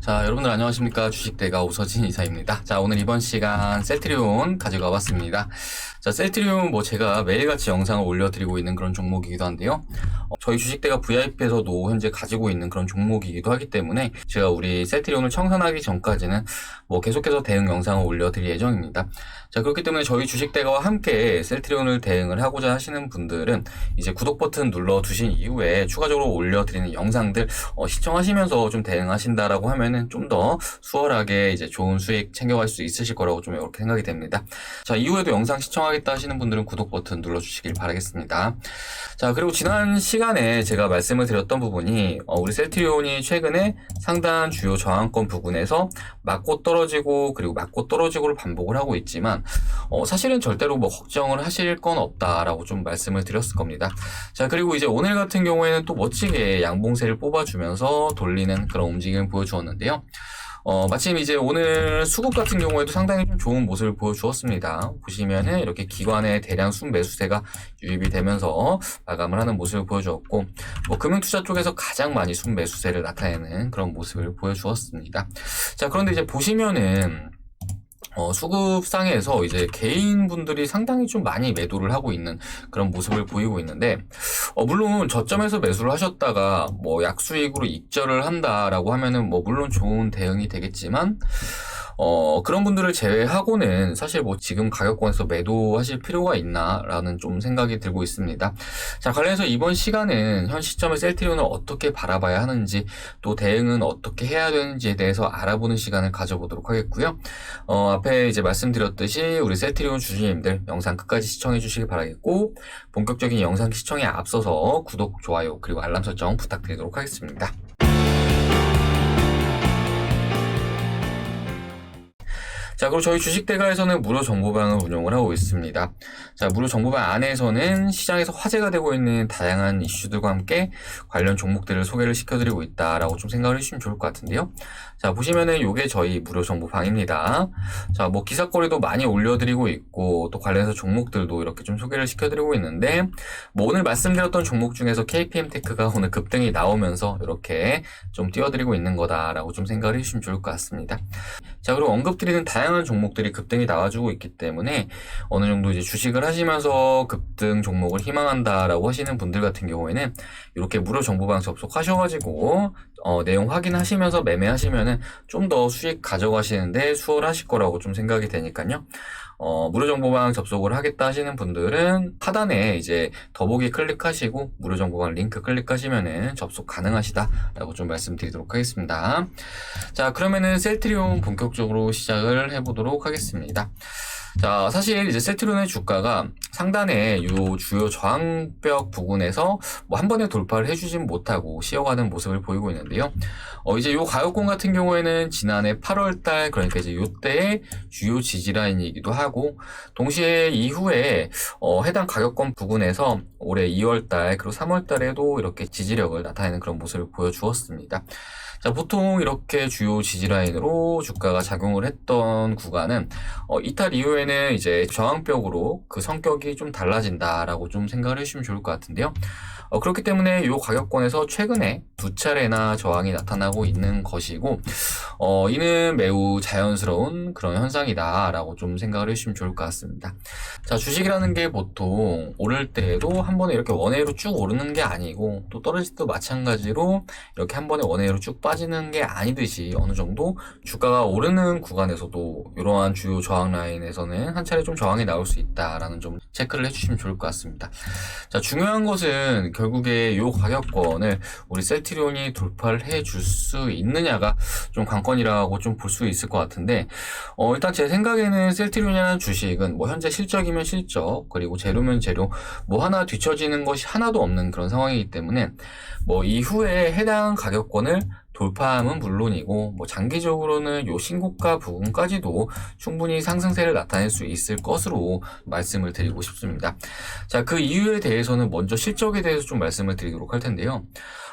자, 여러분들 안녕하십니까. 주식대가 오서진 이사입니다. 자, 오늘 이번 시간 셀트리온 가져가 봤습니다. 자, 셀트리온 뭐 제가 매일같이 영상을 올려드리고 있는 그런 종목이기도 한데요. 어, 저희 주식대가 VIP에서도 현재 가지고 있는 그런 종목이기도 하기 때문에 제가 우리 셀트리온을 청산하기 전까지는 뭐 계속해서 대응 영상을 올려드릴 예정입니다. 자, 그렇기 때문에 저희 주식대가와 함께 셀트리온을 대응을 하고자 하시는 분들은 이제 구독 버튼 눌러 두신 이후에 추가적으로 올려드리는 영상들 어, 시청하시면서 좀 대응하신다라고 하면 은 좀 더 수월하게 이제 좋은 수익 챙겨갈 수 있으실 거라고 좀 이렇게 생각이 됩니다. 자, 이후에도 영상 시청하겠다 하시는 분들은 구독 버튼 눌러주시길 바라겠습니다. 자, 그리고 지난 시간에 제가 말씀을 드렸던 부분이 어, 우리 셀트리온이 최근에 상단 주요 저항권 부근에서 맞고 떨어지고 그리고 맞고 떨어지고를 반복을 하고 있지만 어, 사실은 절대로 뭐 걱정을 하실 건 없다라고 좀 말씀을 드렸을 겁니다. 자, 그리고 이제 오늘 같은 경우에는 또 멋지게 양봉세를 뽑아주면서 돌리는 그런 움직임을 보여주었는데 요. 어, 마침 이제 오늘 수급 같은 경우에도 상당히 좀 좋은 모습을 보여주었습니다. 보시면은 이렇게 기관의 대량 순매수세가 유입이 되면서 마감을 하는 모습을 보여주었고, 뭐 금융투자 쪽에서 가장 많이 순매수세를 나타내는 그런 모습을 보여주었습니다. 자, 그런데 이제 보시면은 어, 수급상에서 이제 개인분들이 상당히 좀 많이 매도를 하고 있는 그런 모습을 보이고 있는데, 어, 물론 저점에서 매수를 하셨다가 뭐 약수익으로 익절을 한다라고 하면은 뭐 물론 좋은 대응이 되겠지만, 어, 그런 분들을 제외하고는 사실 뭐 지금 가격권에서 매도하실 필요가 있나라는 좀 생각이 들고 있습니다. 자, 관련해서 이번 시간은 현 시점에 셀트리온을 어떻게 바라봐야 하는지 또 대응은 어떻게 해야 되는지에 대해서 알아보는 시간을 가져보도록 하겠고요. 어, 앞에 이제 말씀드렸듯이 우리 셀트리온 주주님들 영상 끝까지 시청해 주시기 바라겠고 본격적인 영상 시청에 앞서서 구독, 좋아요, 그리고 알람 설정 부탁드리도록 하겠습니다. 자, 그리고 저희 주식대가에서는 무료 정보방을 운영을 하고 있습니다. 자, 무료 정보방 안에서는 시장에서 화제가 되고 있는 다양한 이슈들과 함께 관련 종목들을 소개를 시켜드리고 있다라고 좀 생각을 해주시면 좋을 것 같은데요. 자, 보시면은 요게 저희 무료 정보방입니다. 자, 뭐 기사거리도 많이 올려드리고 있고 또 관련해서 종목들도 이렇게 좀 소개를 시켜드리고 있는데 뭐 오늘 말씀드렸던 종목 중에서 KPM테크가 오늘 급등이 나오면서 이렇게 좀 띄워드리고 있는 거다라고 좀 생각을 해주시면 좋을 것 같습니다. 자, 그리고 언급드리는 다양한 종목들이 급등이 나와주고 있기 때문에 어느 정도 이제 주식을 하시면서 급등 종목을 희망한다라고 하시는 분들 같은 경우에는 이렇게 무료 정보방 접속하셔가지고 어, 내용 확인하시면서 매매하시면은 좀 더 수익 가져가시는데 수월하실 거라고 좀 생각이 되니까요. 어, 무료 정보방 접속을 하겠다 하시는 분들은 하단에 이제 더보기 클릭하시고 무료 정보방 링크 클릭하시면은 접속 가능하시다라고 좀 말씀드리도록 하겠습니다. 자, 그러면은 셀트리온 본격적으로 시작을 해보도록 하겠습니다. 자, 사실 이제 셀트리온의 주가가 상단에 요 주요 저항벽 부근에서 뭐 한 번에 돌파를 해주진 못하고 쉬어가는 모습을 보이고 있는데요. 어, 이제 요 가격권 같은 경우에는 지난해 8월 달, 그러니까 이제 요때의 주요 지지라인이기도 하고, 동시에 이후에, 어, 해당 가격권 부근에서 올해 2월 달, 그리고 3월 달에도 이렇게 지지력을 나타내는 그런 모습을 보여주었습니다. 자, 보통 이렇게 주요 지지라인으로 주가가 작용을 했던 구간은, 어, 이탈 이후에는 이제 저항벽으로 그 성격이 좀 달라진다라고 좀 생각을 해주시면 좋을 것 같은데요. 어, 그렇기 때문에 이 가격권에서 최근에 두 차례나 저항이 나타나고 있는 것이고, 어, 이는 매우 자연스러운 그런 현상이다라고 좀 생각을 해주시면 좋을 것 같습니다. 자, 주식이라는 게 보통 오를 때에도 한 번에 이렇게 원회로 쭉 오르는 게 아니고, 또 떨어질 때도 마찬가지로 이렇게 한 번에 원회로 쭉 빠지는 게 아니듯이 어느 정도 주가가 오르는 구간에서도 이러한 주요 저항 라인에서는 한 차례 좀 저항이 나올 수 있다라는 좀 체크를 해주시면 좋을 것 같습니다. 자, 중요한 것은 결국에 이 가격권을 우리 셀트리온이 돌파를 해줄 수 있느냐가 좀 관건이라고 좀 볼 수 있을 것 같은데, 어, 일단 제 생각에는 셀트리온이라는 주식은 뭐 현재 실적이면 실적, 그리고 재료면 재료, 뭐 하나 뒤처지는 것이 하나도 없는 그런 상황이기 때문에, 뭐 이후에 해당 가격권을 돌파함은 물론이고 뭐 장기적으로는 요 신고가 부분까지도 충분히 상승세를 나타낼 수 있을 것으로 말씀을 드리고 싶습니다. 자, 그 이유에 대해서는 먼저 실적에 대해서 좀 말씀을 드리도록 할 텐데요.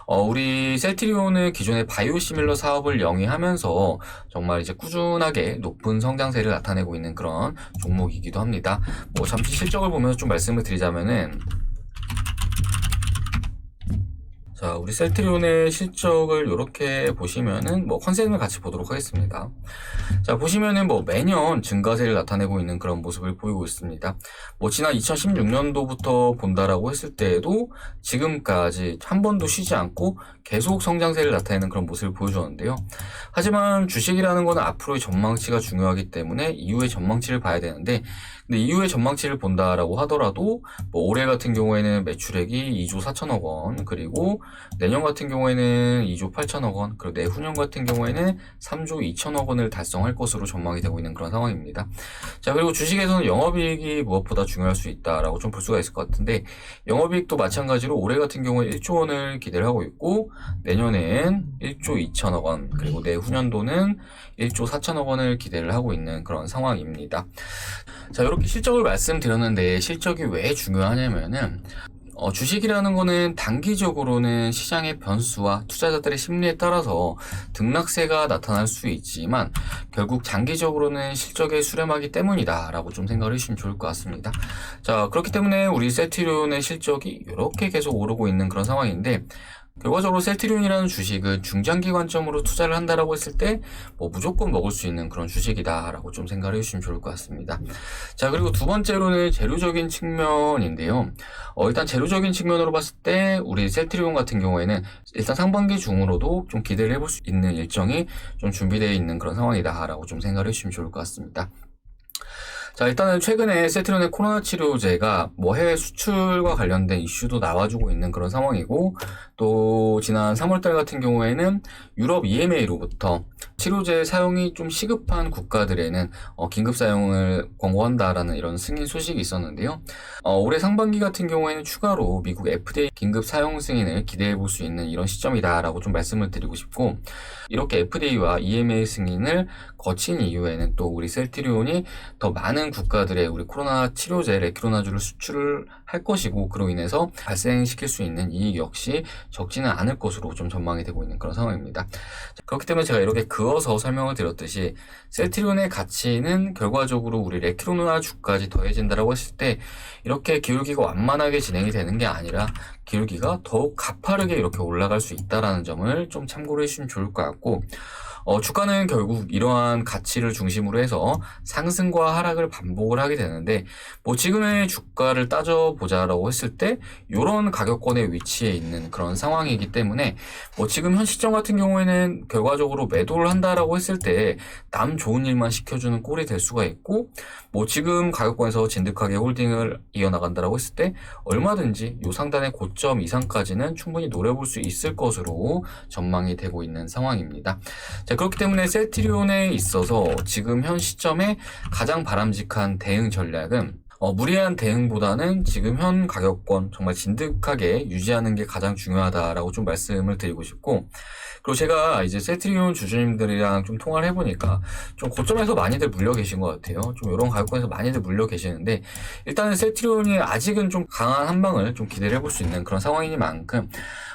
어, 우리 셀트리온은 기존의 바이오시밀러 사업을 영위하면서 정말 이제 꾸준하게 높은 성장세를 나타내고 있는 그런 종목이기도 합니다. 뭐 잠시 실적을 보면서 좀 말씀을 드리자면은 자, 우리 셀트리온의 실적을 이렇게 보시면은 뭐 컨셉을 같이 보도록 하겠습니다. 자, 보시면은 뭐 매년 증가세를 나타내고 있는 그런 모습을 보이고 있습니다. 뭐 지난 2016년도부터 본다라고 했을 때에도 지금까지 한 번도 쉬지 않고 계속 성장세를 나타내는 그런 모습을 보여주었는데요. 하지만 주식이라는 거는 앞으로의 전망치가 중요하기 때문에 이후의 전망치를 봐야 되는데 근데 이후의 전망치를 본다라고 하더라도 뭐 올해 같은 경우에는 매출액이 2조 4천억 원 그리고 내년 같은 경우에는 2조 8천억 원 그리고 내후년 같은 경우에는 3조 2천억 원을 달성할 것으로 전망이 되고 있는 그런 상황입니다. 자 그리고 주식에서는 영업이익이 무엇보다 중요할 수 있다라고 좀 볼 수가 있을 것 같은데 영업이익도 마찬가지로 올해 같은 경우에 1조 원을 기대를 하고 있고 내년엔 1조 2천억 원 그리고 내후년도는 1조 4천억 원을 기대를 하고 있는 그런 상황입니다. 자, 이렇게 실적을 말씀드렸는데 실적이 왜 중요하냐면은 어, 주식이라는 거는 단기적으로는 시장의 변수와 투자자들의 심리에 따라서 등락세가 나타날 수 있지만 결국 장기적으로는 실적에 수렴하기 때문이다라고 좀 생각을 해주시면 좋을 것 같습니다. 자, 그렇기 때문에 우리 세트리온의 실적이 이렇게 계속 오르고 있는 그런 상황인데 결과적으로 셀트리온이라는 주식은 중장기 관점으로 투자를 한다라고 했을 때 뭐 무조건 먹을 수 있는 그런 주식이다라고 좀 생각을 해주시면 좋을 것 같습니다. 자 그리고 두 번째로는 재료적인 측면인데요. 어, 일단 재료적인 측면으로 봤을 때 우리 셀트리온 같은 경우에는 일단 상반기 중으로도 좀 기대를 해볼 수 있는 일정이 좀 준비되어 있는 그런 상황이다라고 좀 생각을 해주시면 좋을 것 같습니다. 자, 일단은 최근에 세트론의 코로나 치료제가 뭐 해외 수출과 관련된 이슈도 나와주고 있는 그런 상황이고, 또 지난 3월달 같은 경우에는 유럽 EMA로부터 치료제 사용이 좀 시급한 국가들에는 어, 긴급 사용을 권고한다라는 이런 승인 소식이 있었는데요. 어, 올해 상반기 같은 경우에는 추가로 미국 FDA 긴급 사용 승인을 기대해 볼 수 있는 이런 시점이다라고 좀 말씀을 드리고 싶고, 이렇게 FDA와 EMA 승인을 거친 이후에는 또 우리 셀트리온이 더 많은 국가들의 우리 코로나 치료제 레키로나주를 수출을 할 것이고 그로 인해서 발생시킬 수 있는 이익 역시 적지는 않을 것으로 좀 전망이 되고 있는 그런 상황입니다. 그렇기 때문에 제가 이렇게 그어서 설명을 드렸듯이 셀트리온의 가치는 결과적으로 우리 레키로나주까지 더해진다라고 했을 때 이렇게 기울기가 완만하게 진행이 되는 게 아니라 기울기가 더욱 가파르게 이렇게 올라갈 수 있다라는 점을 좀 참고를 해주시면 좋을 것 같고 어, 주가는 결국 이러한 가치를 중심으로 해서 상승과 하락을 반복을 하게 되는데 뭐 지금의 주가를 따져보자라고 했을 때 이런 가격권의 위치에 있는 그런 상황이기 때문에 뭐 지금 현 시점 같은 경우에는 결과적으로 매도를 한다라고 했을 때 남 좋은 일만 시켜주는 꼴이 될 수가 있고 뭐 지금 가격권에서 진득하게 홀딩을 이어나간다라고 했을 때 얼마든지 요 상단의 고점 이상까지는 충분히 노려볼 수 있을 것으로 전망이 되고 있는 상황입니다. 자, 그렇기 때문에 셀트리온에 있어서 지금 현 시점에 가장 바람직한 대응 전략은 어, 무리한 대응보다는 지금 현 가격권 정말 진득하게 유지하는 게 가장 중요하다라고 좀 말씀을 드리고 싶고 그리고 제가 이제 셀트리온 주주님들이랑 좀 통화를 해보니까 좀 고점에서 많이들 물려 계신 것 같아요. 좀 이런 가격권에서 많이들 물려 계시는데 일단은 셀트리온이 아직은 좀 강한 한방을 좀 기대를 해볼 수 있는 그런 상황이니만큼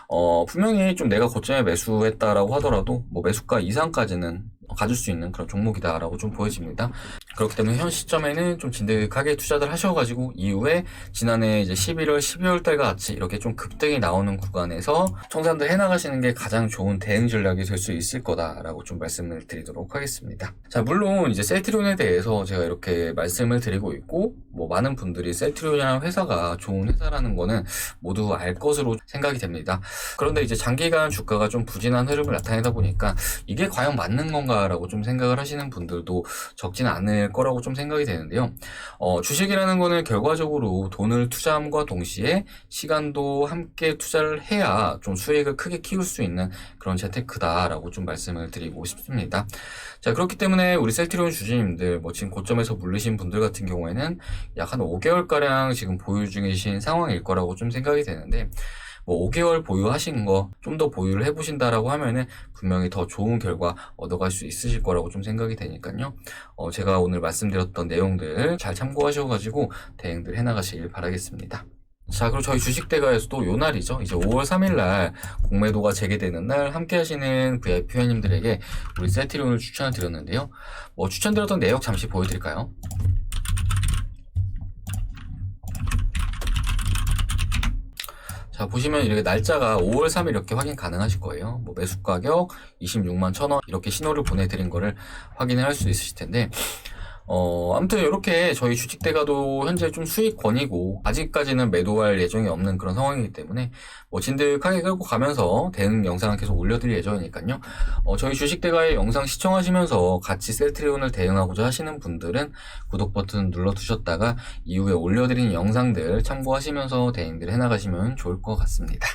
어, 분명히 좀 내가 고점에 매수했다라고 하더라도 뭐 매수가 이상까지는 가질 수 있는 그런 종목이다라고 좀 보여집니다. 그렇기 때문에 현 시점에는 좀 진득하게 투자들 하셔가지고 이후에 지난해 이제 11월, 12월 달과 같이 이렇게 좀 급등이 나오는 구간에서 청산들 해나가시는 게 가장 좋은 대응 전략이 될 수 있을 거다라고 좀 말씀을 드리도록 하겠습니다. 자, 물론 이제 셀트리온에 대해서 제가 이렇게 말씀을 드리고 있고 뭐 많은 분들이 셀트리온이라는 회사가 좋은 회사라는 거는 모두 알 것으로 생각이 됩니다. 그런데 이제 장기간 주가가 좀 부진한 흐름을 나타내다 보니까 이게 과연 맞는 건가 라고 좀 생각을 하시는 분들도 적지는 않을 거라고 좀 생각이 되는데요. 어, 주식이라는 거는 결과적으로 돈을 투자함과 동시에 시간도 함께 투자를 해야 좀 수익을 크게 키울 수 있는 그런 재테크다라고 좀 말씀을 드리고 싶습니다. 자, 그렇기 때문에 우리 셀트리온 주주님들, 뭐 지금 고점에서 물리신 분들 같은 경우에는 약 한 5개월가량 지금 보유 중이신 상황일 거라고 좀 생각이 되는데, 뭐 5개월 보유하신 거 좀 더 보유를 해보신다라고 하면은 분명히 더 좋은 결과 얻어갈 수 있으실 거라고 좀 생각이 되니까요. 어, 제가 오늘 말씀드렸던 내용들 잘 참고하셔가지고 대응들 해나가시길 바라겠습니다. 자, 그리고 저희 주식대가에서도 요 날이죠. 이제 5월 3일 날 공매도가 재개되는 날 함께 하시는 VIP 회원님들에게 우리 세트리온을 추천을 드렸는데요. 뭐 추천드렸던 내역 잠시 보여드릴까요? 자, 자, 보시면 이렇게 날짜가 5월 3일 이렇게 확인 가능하실 거예요. 뭐 매수 가격 26만 1,000원 이렇게 신호를 보내드린 거를 확인을 할 수 있으실 텐데, 어, 아무튼 이렇게 저희 주식대가도 현재 좀 수익권이고, 아직까지는 매도할 예정이 없는 그런 상황이기 때문에, 뭐 진득하게 끌고 가면서 대응 영상을 계속 올려드릴 예정이니까요. 어, 저희 주식대가의 영상 시청하시면서 같이 셀트리온을 대응하고자 하시는 분들은 구독 버튼 눌러두셨다가 이후에 올려드린 영상들 참고하시면서 대응들 해나가시면 좋을 것 같습니다.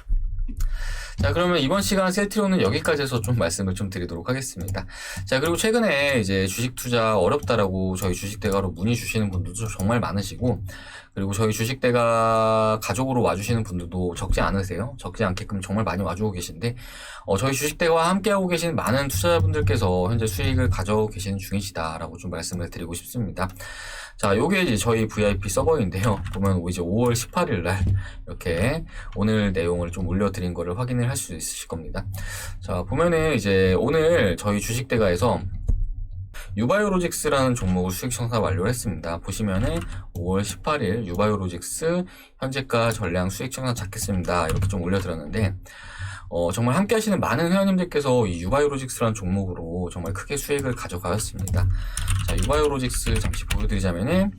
자, 그러면 이번 시간 셀트리온은 여기까지 해서 좀 말씀을 좀 드리도록 하겠습니다. 자, 그리고 최근에 이제 주식 투자 어렵다라고 저희 주식 대가로 문의 주시는 분들도 정말 많으시고, 그리고 저희 주식대가 가족으로 와주시는 분들도 적지 않으세요. 적지 않게끔 정말 많이 와주고 계신데, 어, 저희 주식대와 함께하고 계신 많은 투자자분들께서 현재 수익을 가져오고 계시는 중이시다라고 좀 말씀을 드리고 싶습니다. 자, 요게 이제 저희 VIP 서버인데요. 보면 이제 5월 18일 날 이렇게 오늘 내용을 좀 올려드린 거를 확인을 할 수 있으실 겁니다. 자, 보면은 이제 오늘 저희 주식대가에서 유바이오로직스라는 종목을 수익 청산 완료를 했습니다. 보시면은 5월 18일 유바이오로직스 현재가 전량 수익 청산 잡겠습니다. 이렇게 좀 올려드렸는데 어, 정말 함께 하시는 많은 회원님들께서 이 유바이오로직스라는 종목으로 정말 크게 수익을 가져가셨습니다. 자, 유바이오로직스 잠시 보여드리자면은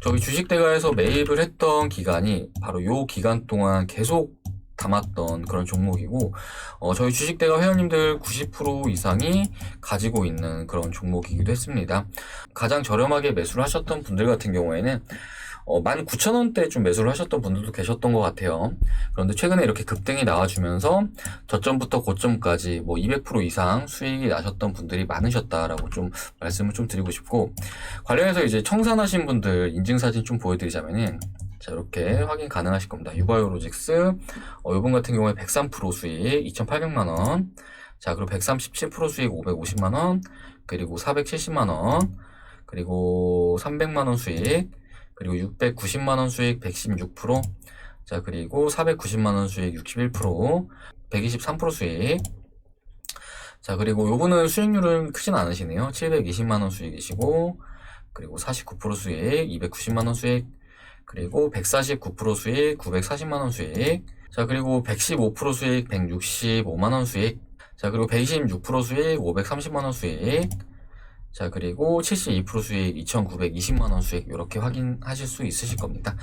저희 주식대가에서 매입을 했던 기간이 바로 요 기간 동안 계속 담았던 그런 종목이고 어, 저희 주식대가 회원님들 90% 이상이 가지고 있는 그런 종목이기도 했습니다. 가장 저렴하게 매수를 하셨던 분들 같은 경우에는 어, 19,000원대 좀 매수를 하셨던 분들도 계셨던 것 같아요. 그런데 최근에 이렇게 급등이 나와주면서 저점부터 고점까지 뭐 200% 이상 수익이 나셨던 분들이 많으셨다라고 좀 말씀을 좀 드리고 싶고 관련해서 이제 청산하신 분들 인증사진 좀 보여드리자면은 자, 이렇게 확인 가능하실 겁니다. 유바이오로직스, 어, 이번 같은 경우에 103% 수익 2,800만원. 자, 그리고 137% 수익 550만원. 그리고 470만원. 그리고 300만원 수익. 그리고 690만원 수익 116%. 자, 그리고 490만원 수익 61%. 123% 수익. 자, 그리고 요거는 수익률은 크진 않으시네요. 720만원 수익이시고, 그리고 49% 수익, 290만원 수익, 그리고 149% 수익, 940만원 수익. 자, 그리고 115% 수익, 165만원 수익. 자, 그리고 126% 수익, 530만원 수익. 자, 그리고 72% 수익, 2,920만원 수익. 이렇게 확인하실 수 있으실 겁니다.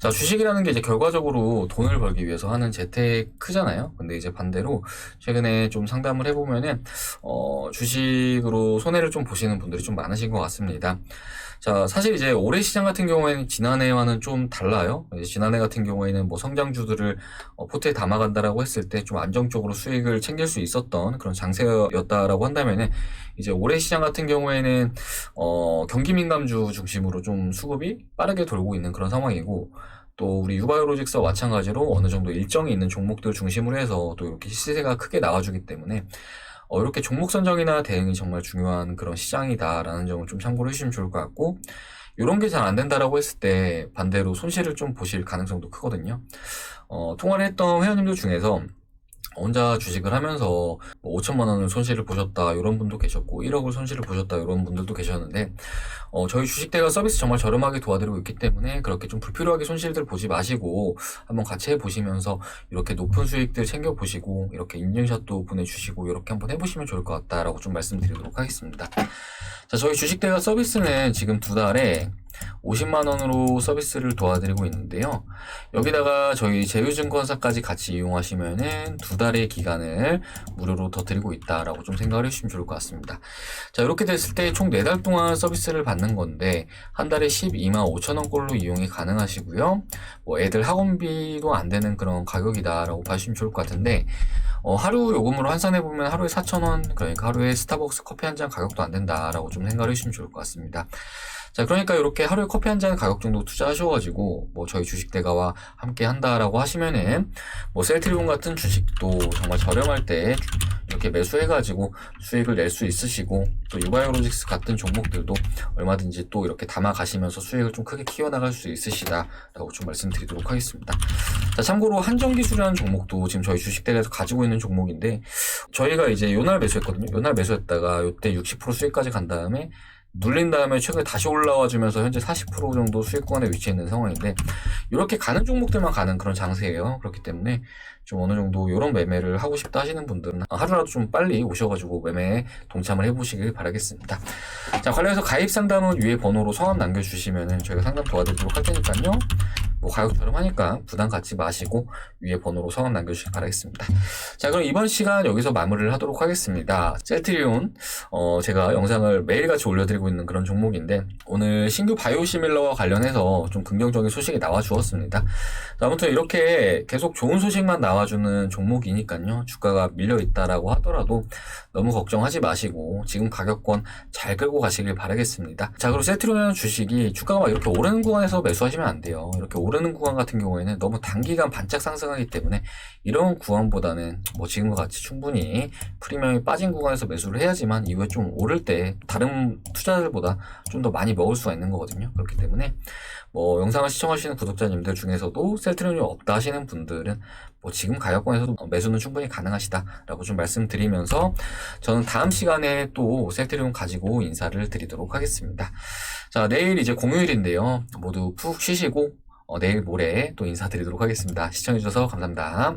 자, 주식이라는 게 이제 결과적으로 돈을 벌기 위해서 하는 재테크잖아요. 근데 이제 반대로 최근에 좀 상담을 해보면은, 어, 주식으로 손해를 좀 보시는 분들이 좀 많으신 것 같습니다. 자, 사실 이제 올해 시장 같은 경우에는 지난해와는 좀 달라요. 지난해 같은 경우에는 뭐 성장주들을 어, 포트에 담아간다라고 했을 때 좀 안정적으로 수익을 챙길 수 있었던 그런 장세였다라고 한다면은 이제 올해 시장 같은 경우에는 어, 경기 민감주 중심으로 좀 수급이 빠르게 돌고 있는 그런 상황이고 또 우리 유바이오로직스와 마찬가지로 어느 정도 일정이 있는 종목들 중심으로 해서 또 이렇게 시세가 크게 나와주기 때문에 어, 이렇게 종목 선정이나 대응이 정말 중요한 그런 시장이다라는 점을 좀 참고를 해주시면 좋을 것 같고 이런 게 잘 안 된다라고 했을 때 반대로 손실을 좀 보실 가능성도 크거든요. 어, 통화를 했던 회원님들 중에서 혼자 주식을 하면서 뭐 5천만 원을 손실을 보셨다 이런 분도 계셨고 1억을 손실을 보셨다 이런 분들도 계셨는데 어, 저희 주식대가 서비스 정말 저렴하게 도와드리고 있기 때문에 그렇게 좀 불필요하게 손실들 보지 마시고 한번 같이 해보시면서 이렇게 높은 수익들 챙겨보시고 이렇게 인증샷도 보내주시고 이렇게 한번 해보시면 좋을 것 같다라고 좀 말씀드리도록 하겠습니다. 자 저희 주식대가 서비스는 지금 두 달에 50만원으로 서비스를 도와드리고 있는데요. 여기다가 저희 제휴증권사까지 같이 이용하시면은 두 달의 기간을 무료로 더 드리고 있다라고 좀 생각을 해주시면 좋을 것 같습니다. 자, 이렇게 됐을 때 총 4달 동안 서비스를 받는 건데, 한 달에 12만 5천원꼴로 이용이 가능하시고요. 뭐 애들 학원비도 안 되는 그런 가격이다라고 봐주시면 좋을 것 같은데, 어, 하루 요금으로 환산해보면 하루에 4,000원, 그러니까 하루에 스타벅스 커피 한 잔 가격도 안 된다라고 좀 생각을 해주시면 좋을 것 같습니다. 자, 그러니까 이렇게 하루에 커피 한 잔 가격 정도 투자하셔가지고, 뭐 저희 주식 대가와 함께 한다라고 하시면은, 뭐 셀트리온 같은 주식도 정말 저렴할 때 이렇게 매수해가지고 수익을 낼 수 있으시고, 또 유바이오로직스 같은 종목들도 얼마든지 또 이렇게 담아 가시면서 수익을 좀 크게 키워나갈 수 있으시다라고 좀 말씀드리도록 하겠습니다. 자, 참고로 한정기술이라는 종목도 지금 저희 주식 대가에서 가지고 있는 종목인데, 저희가 이제 요날 매수했거든요. 요날 매수했다가 요때 60% 수익까지 간 다음에 눌린 다음에 최근에 다시 올라와 주면서 현재 40% 정도 수익 구간에 위치해 있는 상황인데 이렇게 가는 종목들만 가는 그런 장세예요. 그렇기 때문에 좀 어느 정도 이런 매매를 하고 싶다 하시는 분들은 하루라도 좀 빨리 오셔가지고 매매에 동참을 해보시길 바라겠습니다. 자 관련해서 가입 상담은 위에 번호로 성함 남겨주시면 저희가 상담 도와드리도록 할 테니까요. 뭐 가격 저렴하니까 부담 갖지 마시고 위에 번호로 성함 남겨주시기 바라겠습니다. 자 그럼 이번 시간 여기서 마무리를 하도록 하겠습니다. 셀트리온 어, 제가 영상을 매일같이 올려드리고 있는 그런 종목인데 오늘 신규 바이오시밀러와 관련해서 좀 긍정적인 소식이 나와 주었습니다. 자, 아무튼 이렇게 계속 좋은 소식만 나와주는 종목이니까요. 주가가 밀려 있다라고 하더라도 너무 걱정하지 마시고 지금 가격권 잘 끌고 가시길 바라겠습니다. 자, 그리고 세트로는 주식이 주가가 막 이렇게 오르는 구간에서 매수하시면 안 돼요. 이렇게 오르는 구간 같은 경우에는 너무 단기간 반짝 상승하기 때문에 이런 구간보다는 뭐 지금과 같이 충분히 프리미엄이 빠진 구간에서 매수를 해야지만 이후에 좀 오를 때 다른 투자들보다 좀 더 많이 먹을 수가 있는 거거든요. 그렇기 때문에 뭐 영상을 시청하시는 구독자님들 중에서도 셀트리온이 없다 하시는 분들은 뭐 지금 가격권에서도 매수는 충분히 가능하시다라고 좀 말씀드리면서 저는 다음 시간에 또 셀트리온 가지고 인사를 드리도록 하겠습니다. 자 내일 이제 공휴일인데요. 모두 푹 쉬시고 어, 내일 모레 또 인사드리도록 하겠습니다. 시청해주셔서 감사합니다.